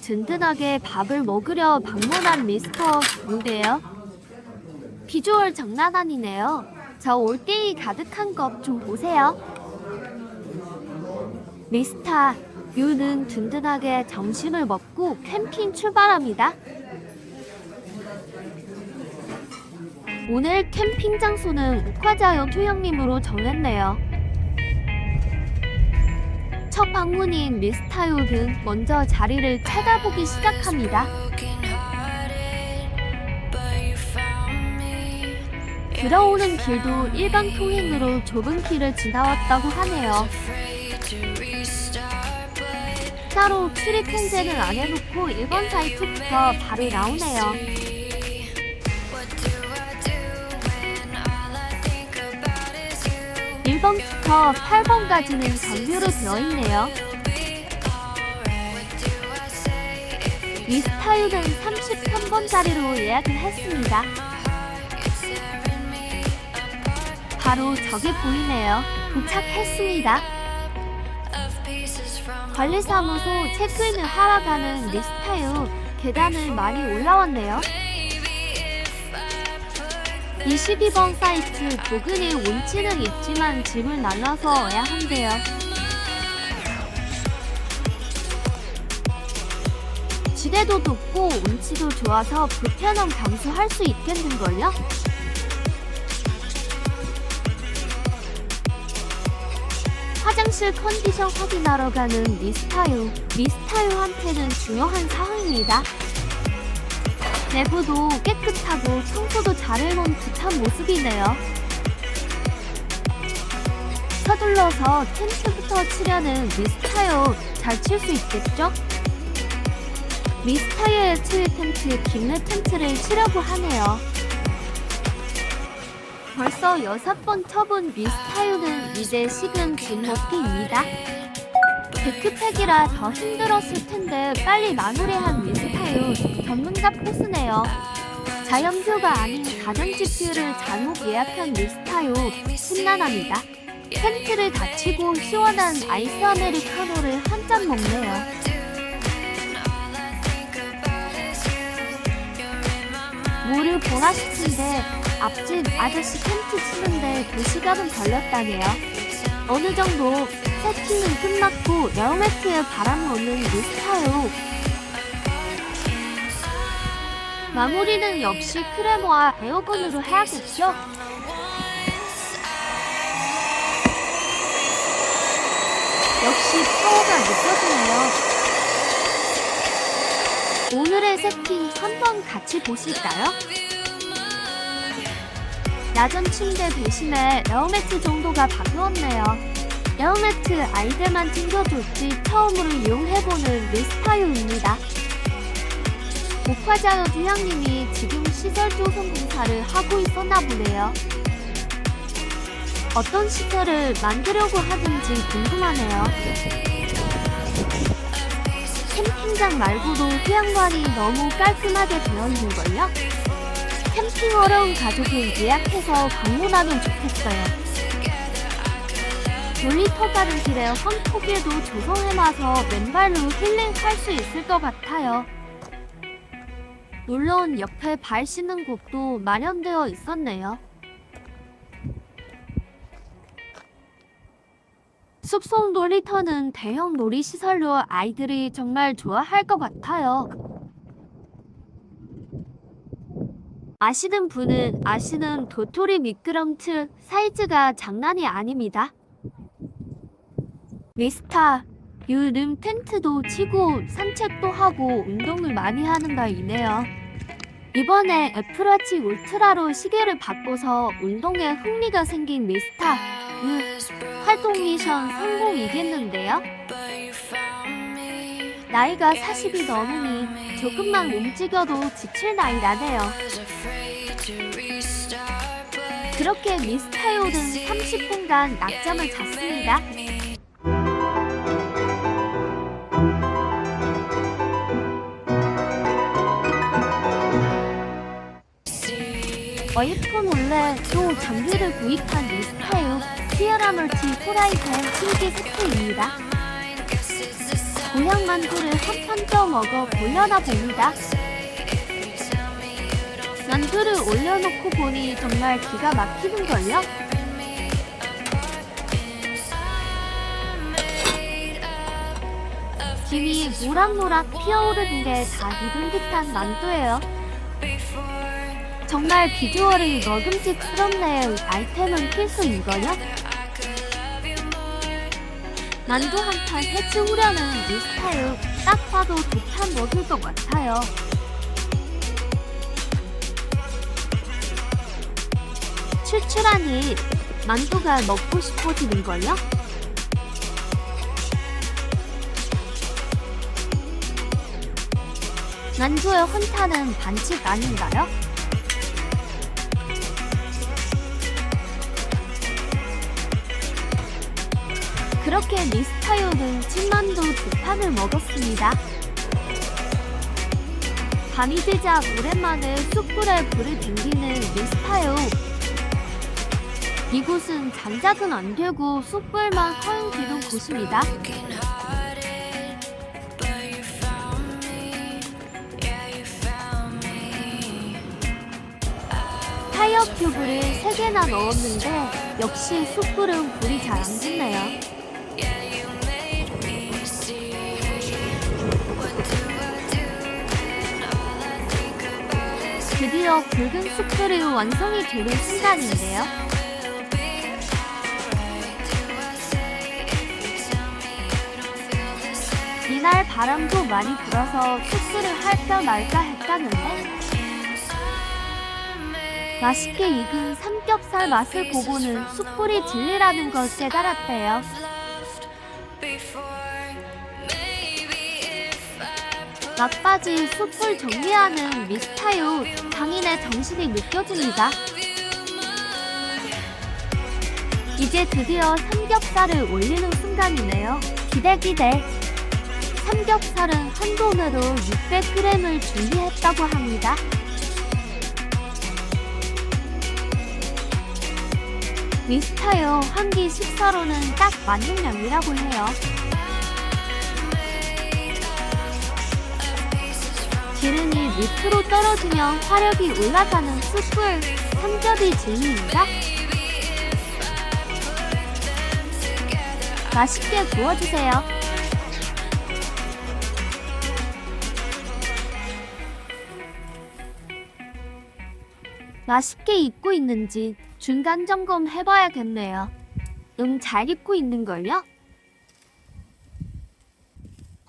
든든하게 밥을 먹으려 방문한 미스터 유인데요. 비주얼 장난 아니네요. 저 올게이 가득한 것좀 보세요. 미스터 유는 든든하게 점심을 먹고 캠핑 출발합니다. 오늘 캠핑 장소는 옥화자연 토형님으로 정했네요. 첫 방문인 미스타요는 먼저 자리를 찾아보기 시작합니다. 들어오는 길도 일반 통행으로 좁은 길을 지나왔다고 하네요. 따로 출입 통제는 안 해놓고 1번 사이트부터 바로 나오네요. 1번부터 8번까지는 정규로 되어 있네요. 미스타유는 33번 자리로 예약을 했습니다. 바로 저기 보이네요. 도착했습니다. 관리사무소 체크인을 하러 가는 미스타유 계단을 많이 올라왔네요. 22번 사이트 도근이 운치는 있지만 짐을 나눠서 와야 한대요. 지대도 높고 운치도 좋아서 불편함 감수할 수 있겠는걸요? 화장실 컨디션 확인하러 가는 미스타유. 미스타유한테는 중요한 사항입니다. 내부도 깨끗하고 청소도 잘 해놓은 듯한 모습이네요. 서둘러서 텐트부터 치려는 미스타요 잘 칠 수 있겠죠? 미스타요의 치유 텐트 김내 텐트를 치려고 하네요. 벌써 여섯 번 쳐본 미스타요는 이제 식은 짐 먹기입니다. 데크팩이라 더 힘들었을 텐데 빨리 마무리한 미스타요 전문가 포스네요. 자연뷰가 아닌 가전지표를 잘못 예약한 미스타요 심란합니다. 텐트를 닫히고 시원한 아이스 아메리카노를 한 잔 먹네요. 물을 보나 싶은데 앞집 아저씨 텐트 치는데 2시간은 걸렸다네요. 어느 정도 세팅은 끝났고 에어매트에 바람을 오는 미스타요. 마무리는 역시 크레모와 에어건으로 해야겠죠? 역시 파워가 느껴지네요. 오늘의 세팅 한번 같이 보실까요? 야전 침대 대신에 에어매트 정도가 바뀌었네요. 에어매트 아이들만 챙겨줄지 처음으로 이용해보는 미스타유입니다. 목화자유 주향님이 지금 시설 조성 공사를 하고 있었나 보네요. 어떤 시설을 만들려고 하는지 궁금하네요. 캠핑장 말고도 휴양관이 너무 깔끔하게 되어 있는걸요? 캠핑 어려운 가족은 예약해서 방문하면 좋겠어요. 놀이터 가는 길에 황토길도 조성해놔서 맨발로 힐링할 수 있을 것 같아요. 물론 옆에 발 씻는 곳도 마련되어 있었네요. 숲속 놀이터는 대형 놀이시설로 아이들이 정말 좋아할 것 같아요. 아시는 분은 아시는 도토리 미끄럼틀 사이즈가 장난이 아닙니다. 미스타 요즘 텐트도 치고 산책도 하고 운동을 많이 하는 날이네요. 이번에 애플워치 울트라로 시계를 바꿔서 운동에 흥미가 생긴 미스타 유 활동 미션 성공이겠는데요? 나이가 40이 넘으니 조금만 움직여도 지칠 나이라네요. 그렇게 미스타요는 30분간 낮잠을 잤습니다. 어이폰 원래 또 장비를 구입한 미스타요 티어라 멀티 호라이즌 신기 세트입니다. 고향 만두를 한판떠 먹어 보려나 봅니다. 만두를 올려놓고 보니 정말 기가 막히는걸요? 김이 모락모락 피어오르는 게 다 익은 듯한 만두예요. 정말 비주얼이 먹음직스럽네요. 아이템은 필수 이거요? 만두 한 판 해치우려는 이 스타일 딱 봐도 두판 먹을 것 같아요. 출출하니 만두가 먹고 싶어지는걸요? 만두의 헌타는 반칙 아닌가요? 그렇게 미스타요는 찐만두 두 판을 먹었습니다. 밤이 되자 오랜만에 숯불에 불을 댕기는 미스타요. 이곳은 장작은 안 되고 숯불만 허용되는 곳입니다. 타이어 튜브를 3개나 넣었는데 역시 숯불은 불이 잘 안 붙네요. 드디어 붉은 숯불이 완성이 되는 순간인데요. 이날 바람도 많이 불어서 숯불을 할까 말까 했다는데 맛있게 익은 삼겹살 맛을 보고는 숯불이 진리라는 걸 깨달았대요. 막바지 숯불 정리하는 미스타요 장인의 정신이 느껴집니다. 이제 드디어 삼겹살을 올리는 순간이네요. 기대 기대. 삼겹살은 한 돈으로 600g을 준비했다고 합니다. 미스타요 한끼 식사로는 딱 맞는 양이라고 해요. 기름이 밑으로 떨어지면 화력이 올라가는 숯불 삼겹이 진리입니다. 맛있게 구워주세요. 맛있게 익고 있는지 중간 점검 해봐야겠네요. 음, 잘 익고 있는걸요?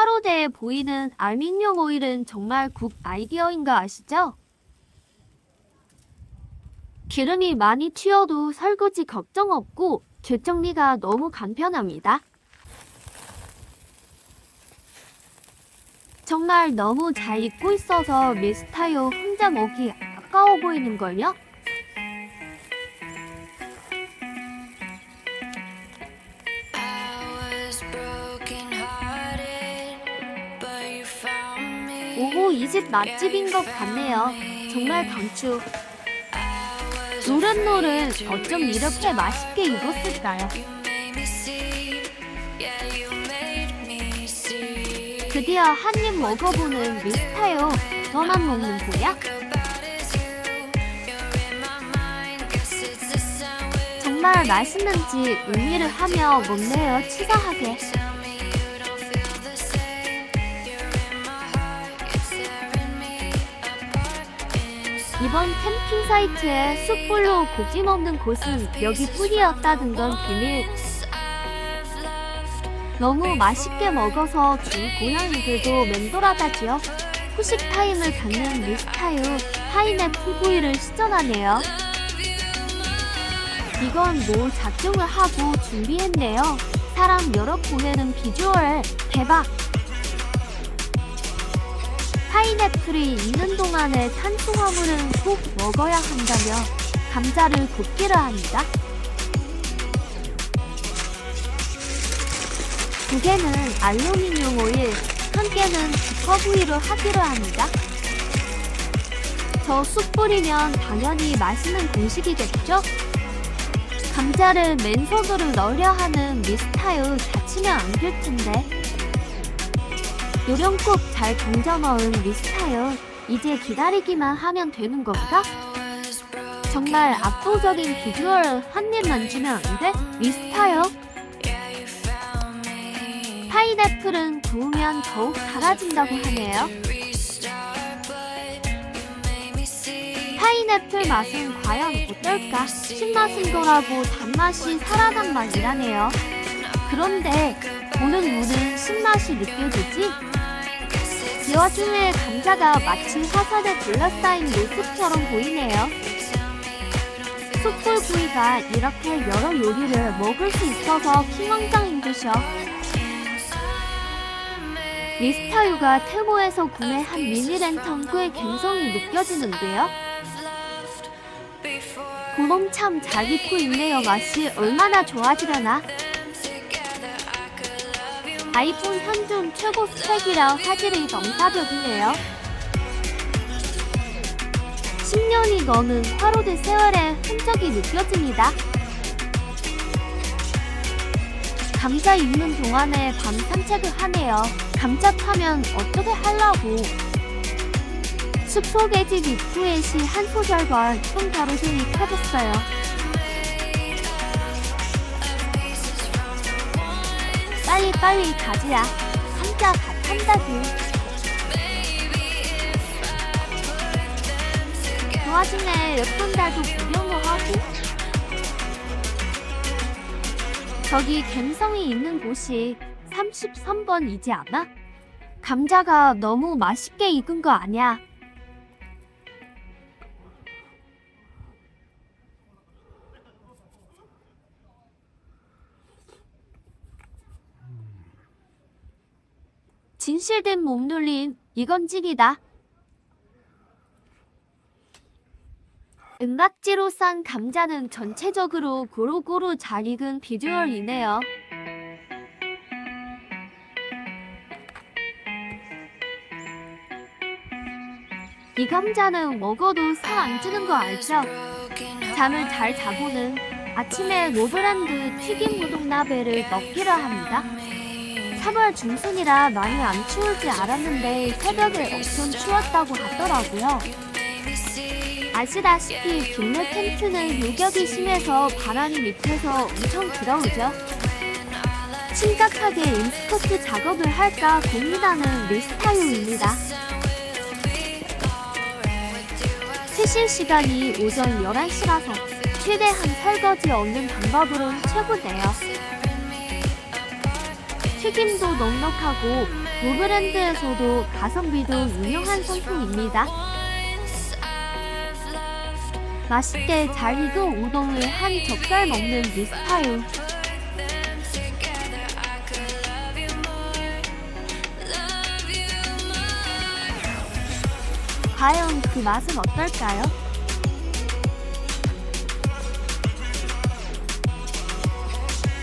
화로대에 보이는 알민용 오일은 정말 국 아이디어인 거 아시죠? 기름이 많이 튀어도 설거지 걱정 없고 뒷정리가 너무 간편합니다. 정말 너무 잘 익고 있어서 미스타요 혼자 먹기 아까워 보이는걸요? 집 맛집인 것 같네요. 정말 강추. 노릇노릇 어쩜 이렇게 맛있게 익었을까요? 드디어 한 입 먹어보는 미스타요. 너만 먹는 거야? 정말 맛있는지 의미를 하며 먹네요 치사하게. 이번 캠핑 사이트에 숯불로 고기 먹는 곳은 여기 뿐이었다는 건 비밀. 너무 맛있게 먹어서 주 고양이들도 멘돌하다지요. 후식 타임을 갖는 미스타유 파인애플 구이를 시전하네요. 이건 뭐 작정을 하고 준비했네요. 사람 여러 보내는 비주얼 대박. 파인애플이 익는 동안에 탄수화물은 꼭 먹어야 한다며 감자를 굽기를 합니다. 두 개는 알루미늄 오일, 한 개는 부커구이로 하기로 합니다. 저 쑥 뿌리면 당연히 맛있는 공식이겠죠? 감자를 맨손으로 넣으려 하는 미스타요 다치면 안 될 텐데. 요령 꼭잘 건져 넣은 미스타요. 이제 기다리기만 하면 되는 건가? 정말 압도적인 비주얼 한 입만 주면 안 돼? 미스타요. 파인애플은 구우면 더욱 달아진다고 하네요. 파인애플 맛은 과연 어떨까? 신맛은 덜하고 단맛이 살아난 맛이라네요. 그런데 보는 눈은 신맛이 느껴지지? 이 와중에 감자가 마치 화산에 둘러싸인 모습처럼 보이네요. 숯불구이가 이렇게 여러 요리를 먹을 수 있어서 킹왕짱인 듯이요. 미스터유가 테모에서 구매한 미니 랜턴 꽤 갬성이 느껴지는데요. 그놈 참잘 익고 있네요. 맛이 얼마나 좋아지려나. 아이폰 현존 최고 스펙이라 화질이 넘사벽이네요. 10년이 넘은 화로대 세월의 흔적이 느껴집니다. 감자 익는 동안에 밤 산책을 하네요. 감자 파면 어떻게 하려고. 숲속의 집 입구의 시한 소절과 손가루등이 펴졌어요. 빨리 가지야. 다 탄다고. 그 와중에 예쁜 달도 구경을 하고. 저기 갬성이 있는 곳이 33번 이지 않아? 감자가 너무 맛있게 익은 거 아니야? 진실된 몸놀림 이건 찌기다. 은박지로 싼 감자는 전체적으로 고루고루 잘 익은 비주얼이네요. 이 감자는 먹어도 살 안 찌는 거 알죠? 잠을 잘 자고는 아침에 로브란드 튀김 우동나베를 먹기로 합니다. 3월 중순이라 많이 안 추울지 알았는데 새벽에 엄청 추웠다고 하더라고요. 아시다시피 국내 텐트는 요격이 심해서 바람이 밑에서 엄청 들어오죠. 심각하게 인스커트 작업을 할까 고민하는 리스타요입니다. 퇴실 시간이 오전 11시라서 최대한 설거지 없는 방법으론 최고네요. 튀김도 넉넉하고 노브랜드에서도 가성비도 유명한 상품입니다. 맛있게 잘 익은 우동을 한 젓갈 먹는 미스타요. 과연 그 맛은 어떨까요?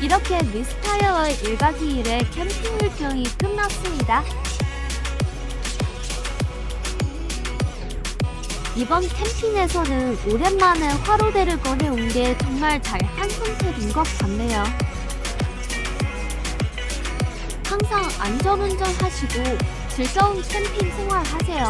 이렇게 미스타이어의 1박 2일의 캠핑 일정이 끝났습니다. 이번 캠핑에서는 오랜만에 화로대를 꺼내온 게 정말 잘한 선택인 것 같네요. 항상 안전운전 하시고 즐거운 캠핑 생활 하세요.